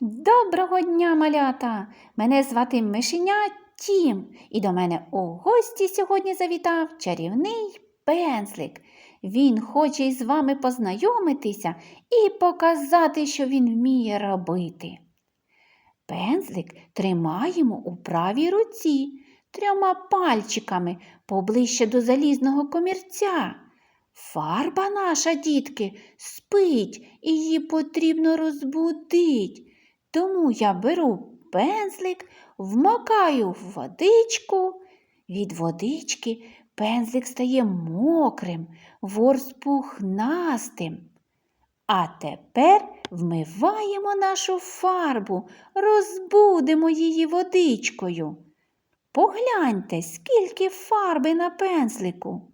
Доброго дня, малята! Мене звати Мишеня Тім, і до мене у гості сьогодні завітав чарівний пензлик. Він хоче із вами познайомитися і показати, що він вміє робити. Пензлик тримаємо у правій руці трьома пальчиками поближче до залізного комірця. Фарба наша, дітки, спить, і її потрібно розбудить. Тому я беру пензлик, вмокаю в водичку. Від водички пензлик стає мокрим, ворс пухнастим. А тепер вмиваємо нашу фарбу, розбудимо її водичкою. Погляньте, скільки фарби на пензлику.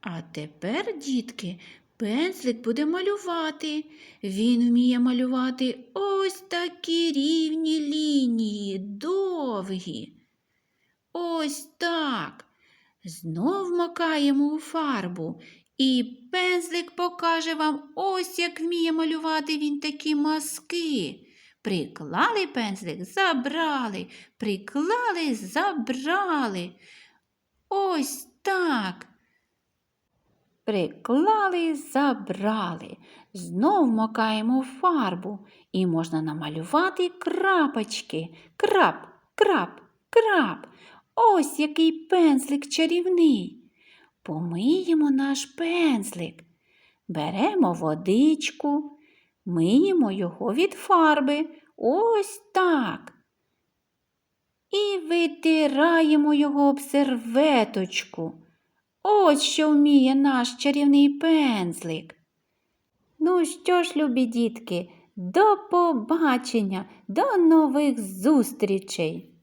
А тепер, дітки, пензлик буде малювати. Він вміє малювати ось такі рівні лінії, довгі. Ось так. Знов макаємо у фарбу, і пензлик покаже вам ось як вміє малювати він такі мазки. Приклали пензлик, забрали, приклали, забрали. Ось так. Приклали, забрали. Знов макаємо фарбу і можна намалювати крапочки. Крап, крап, крап. Ось який пензлик чарівний. Помиємо наш пензлик. Беремо водичку, миємо його від фарби. Ось так. І витираємо його об серветочку. Ось що вміє наш чарівний пензлик. Ну що ж, любі дітки, до побачення, до нових зустрічей!